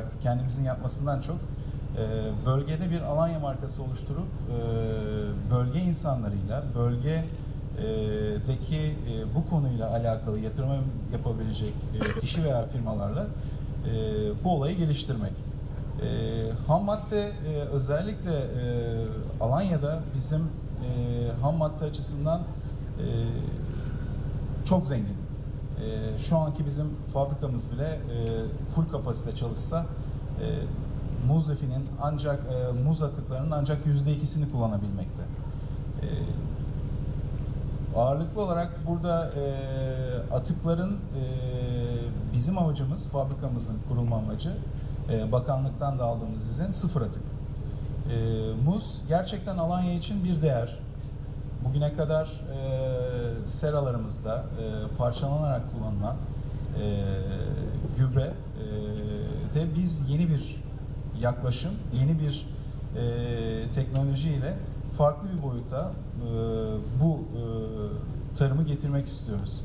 olarak kendimizin yapmasından çok e, bölgede bir Alanya markası oluşturup e, bölge insanlarıyla, bölgedeki e, bu konuyla alakalı yatırım yapabilecek kişi veya firmalarla bu olayı geliştirmek. Ham madde özellikle Alanya'da bizim ham madde açısından çok zengin. E, şu anki bizim fabrikamız bile e, full kapasite çalışsa e, muz lifinin ancak e, muz atıklarının ancak yüzde ikisini kullanabilmekte. E, ağırlıklı olarak burada e, atıkların e, bizim amacımız, fabrikamızın kurulma amacı, e, bakanlıktan da aldığımız izin sıfır atık. E, muz gerçekten Alanya için bir değer. Bugüne kadar e, seralarımızda e, parçalanarak kullanılan e, gübre e, de biz yeni bir yaklaşım, yeni bir e, teknolojiyle farklı bir boyuta e, bu e, tarımı getirmek istiyoruz.